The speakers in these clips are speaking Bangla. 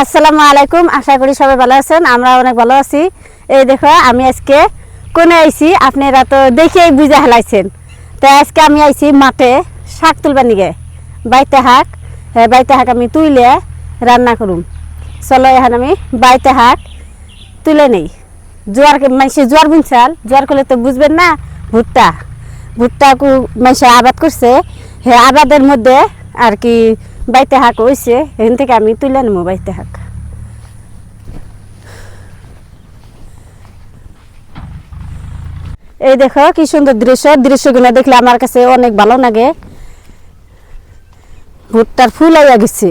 আসসালামু আলাইকুম, আশা করি সবাই ভালো আছেন আমরা অনেক ভালো আছি। এই দেখো, আমি আজকে কোনে আইছি? আপনারা তো দেখেই বুঝে হেলাইছেন। তো আজকে আমি আইছি মাঠে শাক তুলবার নিগে। বাইতে শাক হ্যাঁ বাইতে শাক আমি তুইলে রান্না করুম। চলো এখন আমি বাইতে শাক তুলে নেই। জোয়ার মানুষে জোয়ার বুনছাল, জোয়ার করলে তো বুঝবেন না, ভুট্টা। ভুট্টা মানুষে আবাদ করছে। হ্যাঁ আবাদের মধ্যে আর কি বাইতে শাক হয়েছে এখান থেকে আমি তুলে নেব বাইতে শাক এই দেখো, কি সুন্দর দৃশ্য। দৃশ্যগুলো দেখলে আমার কাছে অনেক ভালো লাগে। ভুট্টার ফুল হইয়া গেছে।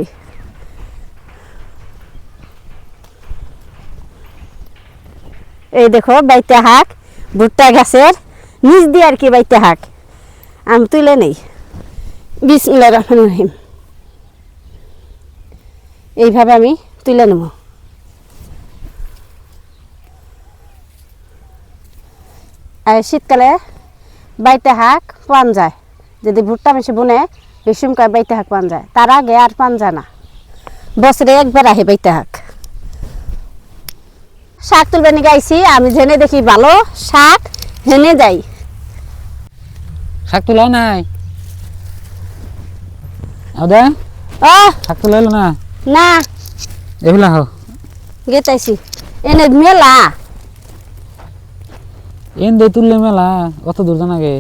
এই দেখো, বাইতে শাক ভুট্টা গাছের নিচ দিয়ে আর কি বাইতে শাক আমি তুলে নেই। বিসমিল্লাহ রহমান রহিম। এইভাবে আমি তুলে নেব। আর শীতকালে বাইতে শাক পান যায়। যদি ভুট্টা বেশি বনে বেসুমকায় বাইতে শাক পান যায়। তার আগে আর পান যায় না। বছরে একবার আহে বাইতে শাক শাক তুলবে নিয়ে গাইছি আমি জেনে দেখি ভালো শাক হেনে যাই। শাক তোলা নাই? আদা? শাক তোলা না? না। এগুলা হো গেতাইছি এনে মেলা। এন দে তুললে মেলা অত দূর জানা গে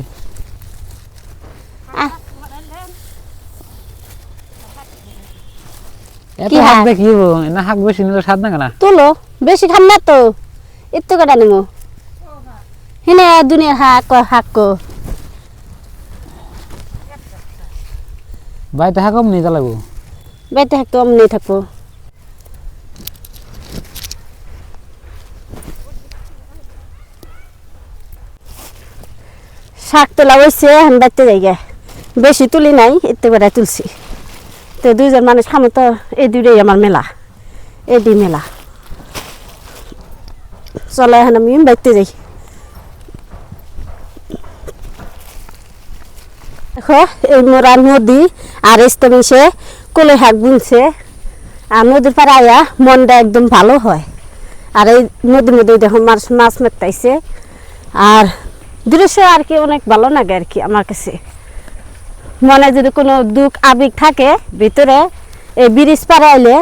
এত কি শাক শাক? দেখিব না শাক বেশি নিলে স্বাদ না? কেনা তুলো বেশি খান না তো। একটু কাটা নিমো? হিনে দুনিয়ার হাক হাক কো। বাইতে শাক কম নিয়ে জ্বালাবো বেতে হাক তো অমনি থাকব। শাক তোলা হয়েছে আমি বাড়তে যাই গে বেশি তুলি নাই একটু করে তুলছি। তো দুইজন মানুষ খামো তো, এই দুইটাই আমার মেলা। এই দুই মেলা। চলো, এখন আমি বাড়তে যাই। দেখো, এই মোরা নদী আর ইস্তমিশে কলে শাক বুনছে আর নদীর পাড়ে আয়া মনটা একদম ভালো হয়। আর এই নদীর মধ্যে দেখো মাছ মাছ মেটাইছে আর দৃশ্য আর কি অনেক ভালো লাগে আর কি আমার কাছে। মনে যদি কোনো দুঃখ, আবেগ থাকে ভিতরে, এই ব্রিজ পাড়ে আইলে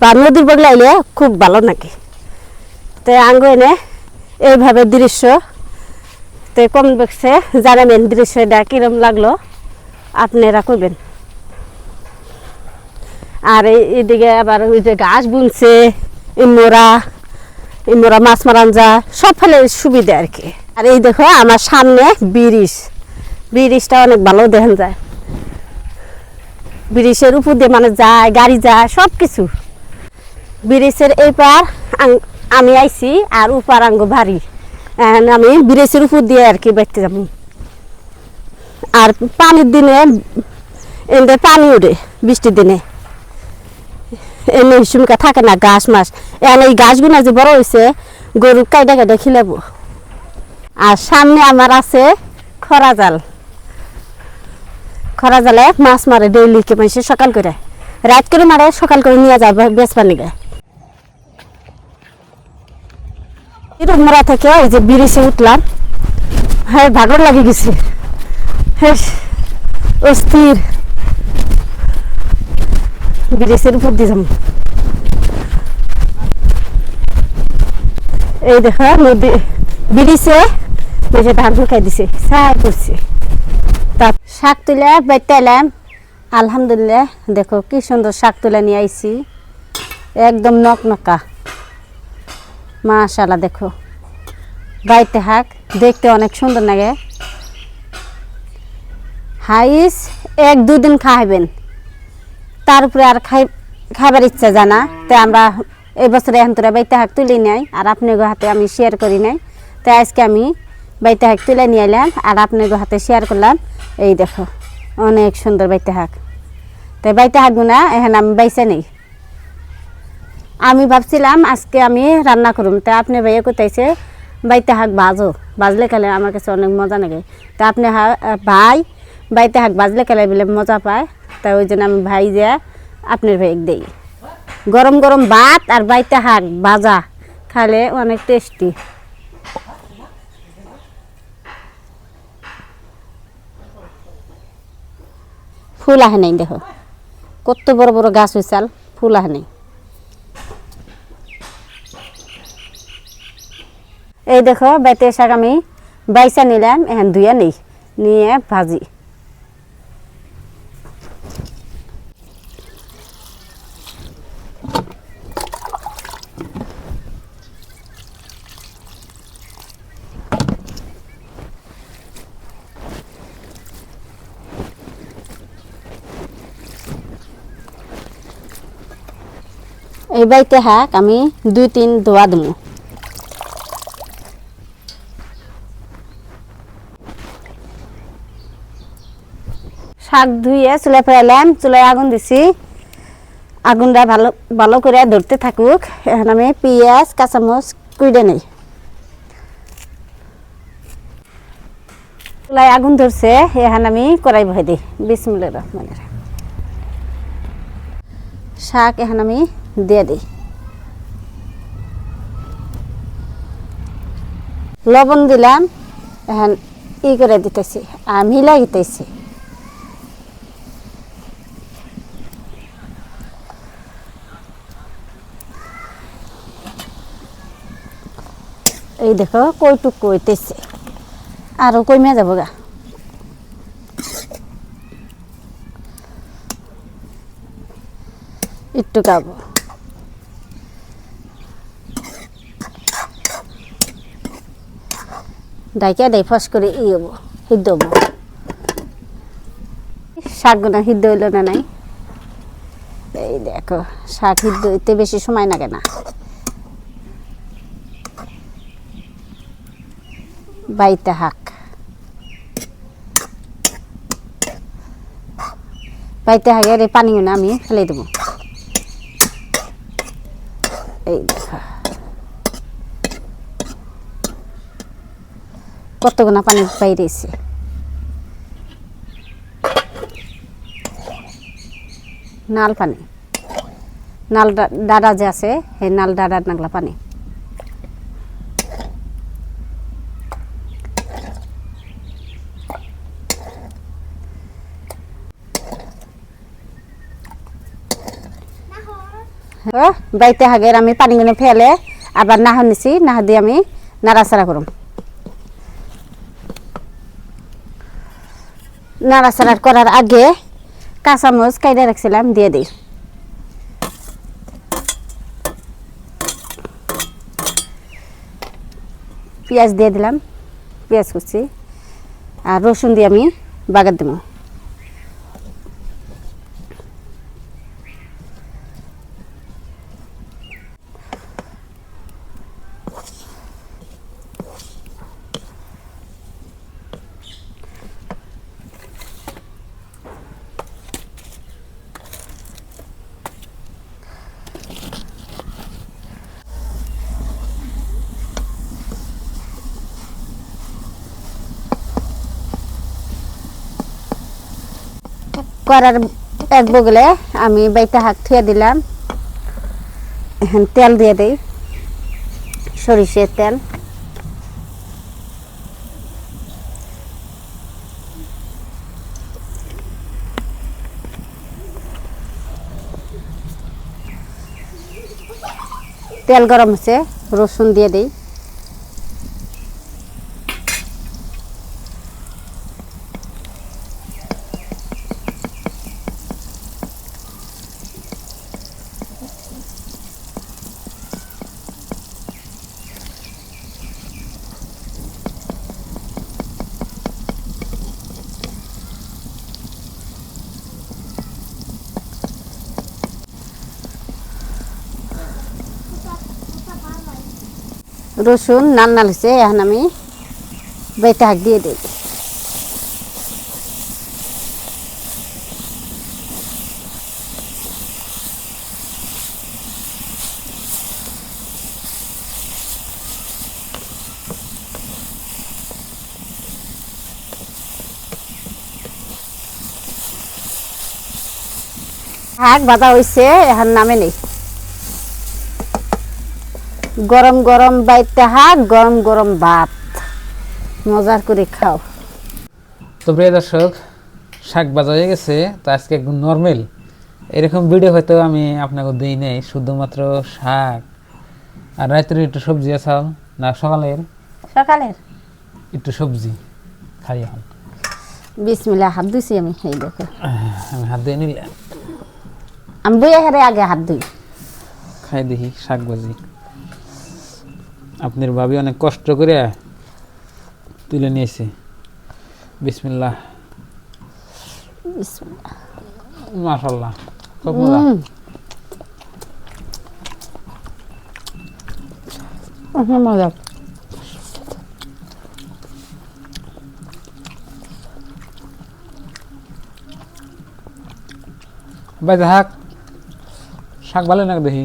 বা নদীর বগলে খুব ভালো লাগে। তো আঙ্গ এনে এইভাবে দৃশ্য। তো কম দেখছে জানাবেন দৃশ্যটা কিরম লাগল। আপনারা করবেন আর এদিকে আবার ওই যে ঘাস বুনছে ইমোরা ইমোরা মাছ মারান যা, সব ফেলে সুবিধা আর কি। আর এই দেখো আমার সামনে ব্রিজ। ব্রিজটা অনেক ভালো দেখা যায় ব্রিজের উপর দিয়ে মানে যায়, গাড়ি যায় সব কিছু ব্রিজের এই পার আমি আইছি আর উপার আঙ্গ ভারী। আমি ব্রিজের উপর দিয়ে আর কি বাইতে যাব। আর পানির দিনে এমনি পানি উঠে বৃষ্টির দিনে। এমনি সুমকা থাকে না ঘাস মাস এনে এই গাছগুলো যে বড় হয়েছে গরু কাইডা কাইডা খিলাবো। আর সামনে আমার আছে খরা জাল। খরা জালে মাছ মারে ডেইলি কে মানুষে সকাল করে। রাত করে মারে, সকাল করে নিয়ে বেশ পানি গায়ে মরা থেকে ওই যে ব্রিজে উঠলাম। হ্যাঁ ভাগর লাগে গেছে। হ্যাঁ অস্থির। ব্রিজের উপর দিয়ে এই দেখো নদী ব্রিজে বেশি ধান শুকাই দিছে সাই করছে। তা শাক তুলে বাইতে এলাম। আলহামদুলিল্লাহ, দেখো কি সুন্দর শাক তুলে নিয়ে আইছি। একদম নক নকনকা। মাশাল্লাহ দেখো। বাইতে হাক, দেখতে অনেক সুন্দর লাগে। হাইস, এক দুদিন খাইবেন তার উপরে আর খাই খাবার ইচ্ছা জানা তো আমরা এই বছরে এখন তোরা বাইতে হাক তুলি নাই, আর আপনার হাতে আমি শেয়ার করি নাই। তাই আজকে আমি বাইতে হাক তুলে নিয়ে এলাম, আর আপনার হাতে শেয়ার করলাম। এই দেখো, অনেক সুন্দর বাইতে হাক। তাই বাইতে হাক গুনা এখন আমি বাইসে নেই। আমি ভাবছিলাম আজকে আমি রান্না করুম। তা আপনি ভাইয়া কোথাইছে বাইতে হাক বাজো। বাজলে খেলে আমার কাছে অনেক মজা লাগে। তা আপনি ভাই বাইতে হাক বাজলে খেলে বলে মজা পায়। তাই ওই জন্য আমি ভাই যে আপনার ভাইকে দেই। গরম গরম ভাত আর বাইতে শাক বাজা খালে অনেক টেস্টি ফুল আহে নাই দেখো। কত বড় বড় গাছ হয়েছাল ফুল আহে নাই। এই দেখো, বাইতে শাক আমি বাইসা নিলাম এখন ধুয়ে নেই, নিয়ে ভাজি। এই বাইতে শাক আমি দুই, তিন ধোয়া দিমু শাক ধুয়ে চুলে ফেলাম চুলায় আগুন দিছি। আগুনটা ভালো ভালো করে ধরতে থাকুক, এখন আমি পেঁয়াজ কাঁচামচ কুইডে নেই। চুলায় আগুন ধরছে, এখন আমি কড়াই বহাই দিই বিসমুল্লাহ রহমানের রহিম। শাক এখন আমি দিয়ে দিই। লবণ দিলাম, এখন ই করে দিতেছি, আর মিলাই দিতেছি। এই দেখো কইটুক কইতেছে। আরও কইমে যাব গা। একটু খাব ডাইকে দেয় ফস করে ই হব, সিদ্ধ হব। শাকগুলো সিদ্ধ হইল না নাই? এই দেখো, শাক সিদ্ধ হইতে বেশি সময় লাগে না। বাইতে শাক বাইতে শাকের এই পানিগুলো আমি ফেলে দেবো। এই দেখো কতগুনা পানি বাইরেছে। নাল পানি। নাল ডাডা যে আছে, সেই নাল ডাডার নাগলা পানি। বাইতে হাগের আমি পানিগুলো ফেলে আবার নাহ নিছি নাহ দিয়ে আমি নাড়াচাড়া করুম নাড়াচাড়া করার আগে কাঁচামচ কাইডে রাখছিলাম দিয়ে দিই পেঁয়াজ দিয়ে দিলাম, পেঁয়াজ কুচি। আর রসুন দিয়ে আমি বাগার দেবো করার এক বগলে আমি বাইটা হাত থুয়ে দিলাম। এখন তেল দিয়ে দিই, সরিষের তেল। তেল গরম হচ্ছে, রসুন দিয়ে দিই। রসুন নাল নাল হয়েছে এখন আমি বেটা হাক দিয়ে দিই। শাক বাজা হয়েছে এখন নামে নেই। গরম গরম বাইতে হাক গরম গরম ভাত। মজার করে খাও। তো প্রিয় দর্শক শাক বাজা হয়ে গেছে তো আজকে একদম নর্মাল। এরকম ভিডিও হয়তো আমি আপনাকে দিই নেই শুধুমাত্র শাক। আর রাত্রে একটু সবজি আসাল না সকালের? সকালের। একটু সবজি খাই এখন। বিসমিল্লা হাত ধুইছি আমি এই দেখো। আমি হাত দিয়ে নিলে আমি বইয়া হেরে আগে হাত ধুই। খাই দেখি শাক ভাজি। আপনার ভাবি অনেক কষ্ট করে তুলে নিয়েছে। বিসমিল্লাহ। মাশাল্লাহ মজা। মজা বাইতে শাক শাক ভালো না দেখি?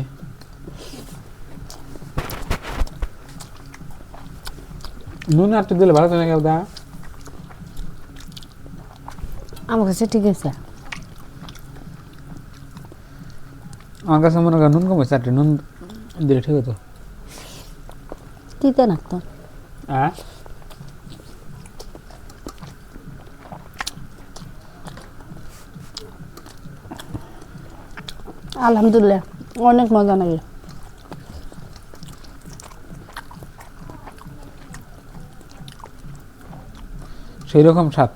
নুন আর দিলে ভালো নাকি দা। আমার কাছে ঠিক আছে। আমার কাছে মনে করেন নুন কম হয়েছে নুন দিলে ঠিক হতো। দিতে না তো হ্যাঁ আলহামদুলিল্লাহ অনেক মজা লাগে। সেই রকম স্বাদ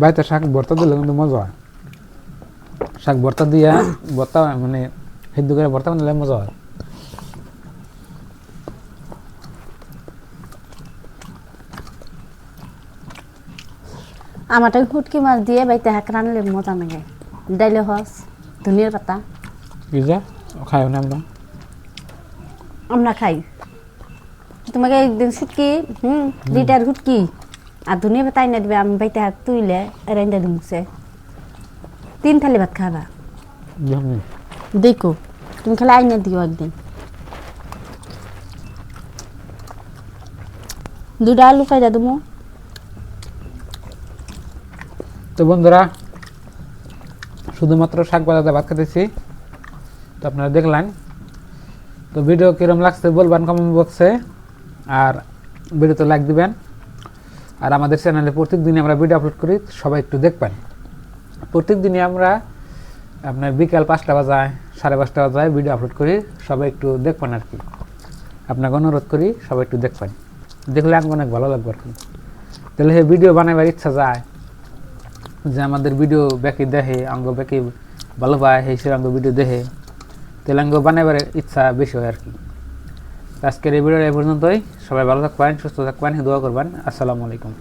বাড়িতে শাক ভর্তা দিলে কিন্তু মজা হয়। শাক ভর্তা দিয়া ভর্তা মানে সিদ্ধ করে ভর্তা বানালে মজা হয়। আমারটা হুটকি মাছ দিয়ে বাইতে হাক রানলে মজা লাগে। ডাইলে হস ধনিয়ার পাতা। কি যে খাই না আমরা আমরা খাই। তোমাকে একদিন শুটকি হুম লিটার হুটকি আর ধনিয়া পাতা আইনা দিবে আমি বাইতে হাক তুইলে রাইন্দা দিমুছে। তিন থালি ভাত খাবা। দেখো তুমি খালি আইনা দিও একদিন। দুটা আলু খাইদা তুমি তো বন্ধুরা শুধুমাত্র শাক বাজাতে ভাত খেতেছি তো আপনারা দেখলেন তো ভিডিও কিরম লাগছে বলবেন কমেন্ট বক্সে আর ভিডিওতে লাইক দিবেন। আর আমাদের চ্যানেলে প্রত্যেক দিনই আমরা ভিডিও আপলোড করি, সবাই একটু দেখবেন। প্রত্যেক দিনই আমরা আপনার বিকাল পাঁচটা বাজায়, সাড়ে পাঁচটা বাজায় ভিডিও আপলোড করি, সবাই একটু দেখবেন আর কি। আপনাকে অনুরোধ করি, সবাই একটু দেখবেন। দেখলে আমাকে অনেক ভালো লাগবে আর কি। তাহলে সেই ভিডিও বানাবার ইচ্ছা যায়, যে আমাদের ভিডিও ব্যাকি দেখে অঙ্গ ব্যাকি ভালো পায়, সেই সে অঙ্গ ভিডিও দেখে তাহলে অঙ্গ বানাবার ইচ্ছা বেশি হয় আর কি। আজকের এই ভিডিওটা এই পর্যন্তই। সবাই ভালো থাকবেন সুস্থ থাকবেন দোয়া করবেন। আসসালামু আলাইকুম।